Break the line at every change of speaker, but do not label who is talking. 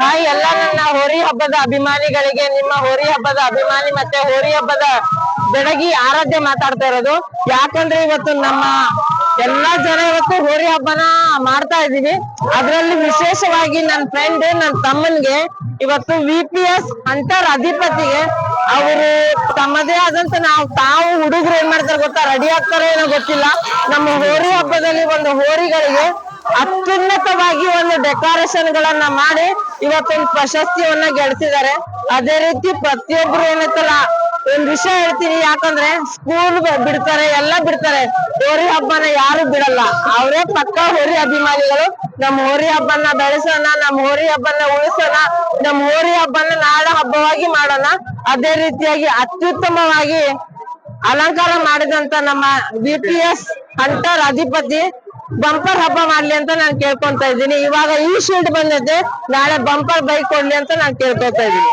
Hi ಎಲ್ಲ ನನ್ನ ಹೋರಿ ಹಬ್ಬದ ಅಭಿಮಾನಿಗಳಿಗೆ, ನಿಮ್ಮ ಹೋರಿ ಹಬ್ಬದ ಅಭಿಮಾನಿ ಮತ್ತೆ ಹೋರಿ ಹಬ್ಬದ ಬೆಡಗಿ ಆರಾಧ್ಯ ಮಾತಾಡ್ತಾ ಇರೋದು. ಯಾಕಂದ್ರೆ ಇವತ್ತು ನಮ್ಮ ಎಲ್ಲಾ ಜನ ಇವತ್ತು ಹೋರಿ ಹಬ್ಬನ ಮಾಡ್ತಾ ಇದೀವಿ ಅದ್ರಲ್ಲಿ ವಿಶೇಷವಾಗಿ ನನ್ನ ಫ್ರೆಂಡ್ ನನ್ನ ತಮ್ಮನ್ಗೆ ಇವತ್ತು ವಿ ಪಿ ಎಸ್ ಅಂತರ್ ಅಧಿಪತಿಗೆ ಅವರು ತಮ್ಮದೇ ಆದಂತ ನಾವು ತಾವು ಹುಡುಗರು ಏನ್ ಮಾಡ್ತಾರೆ ಗೊತ್ತಾ? ರೆಡಿ ಆಗ್ತಾರೋ ಏನೋ ಗೊತ್ತಿಲ್ಲ. ನಮ್ಮ ಹೋರಿ ಹಬ್ಬದಲ್ಲಿ ಒಂದು ಹೋರಿಗಳಿಗೆ ಅತ್ಯುನ್ನತವಾಗಿ ಒಂದು ಡೆಕೋರೇಷನ್ ಗಳನ್ನ ಮಾಡಿ ಇವತ್ತೊಂದು ಪ್ರಶಸ್ತಿಯನ್ನ ಗೆಲ್ಸಿದ್ದಾರೆ. ಅದೇ ರೀತಿ ಪ್ರತಿಯೊಬ್ರು ಏನೈತಲ್ಲ, ಒಂದ್ ವಿಷಯ ಹೇಳ್ತೀನಿ, ಯಾಕಂದ್ರೆ ಸ್ಕೂಲ್ ಬಿಡ್ತಾರೆ, ಎಲ್ಲ ಬಿಡ್ತಾರೆ. ಹೋರಿ ಹಬ್ಬನ ಯಾರು ಬಿಡಲ್ಲ. ಅವರೇ ಪಕ್ಕ ಹೋರಿ ಅಭಿಮಾನಿಗಳು. ನಮ್ಮ ಹೋರಿ ಹಬ್ಬನ ಬೆಳೆಸೋಣ ನಮ್ಮ ಹೋರಿ ಹಬ್ಬನ ಉಳಿಸೋಣ ನಮ್ಮ ಹೋರಿ ಹಬ್ಬನ ನಾಡ ಹಬ್ಬವಾಗಿ ಮಾಡೋಣ. ಅದೇ ರೀತಿಯಾಗಿ ಅತ್ಯುತ್ತಮವಾಗಿ ಅಲಂಕಾರ ಮಾಡಿದಂತ ನಮ್ಮ ಬಿ ಪಿ ಎಸ್ ಹಂಟರ್ ಅಧಿಪತಿ ಬಂಪರ್ ಹಬ್ಬ ಮಾಡ್ಲಿ ಅಂತ ನಾನು ಕೇಳ್ಕೊಂತ ಇದ್ದೀನಿ. ಇವಾಗ ಈ ಶೀಲ್ಡ್ ಬಂದೈತೆ ನಾಳೆ ಬಂಪರ್ ಬೈಕ್ ಕೊಡ್ಲಿ ಅಂತ ನಾನು ಕೇಳ್ಕೊತಾ ಇದ್ದೀನಿ.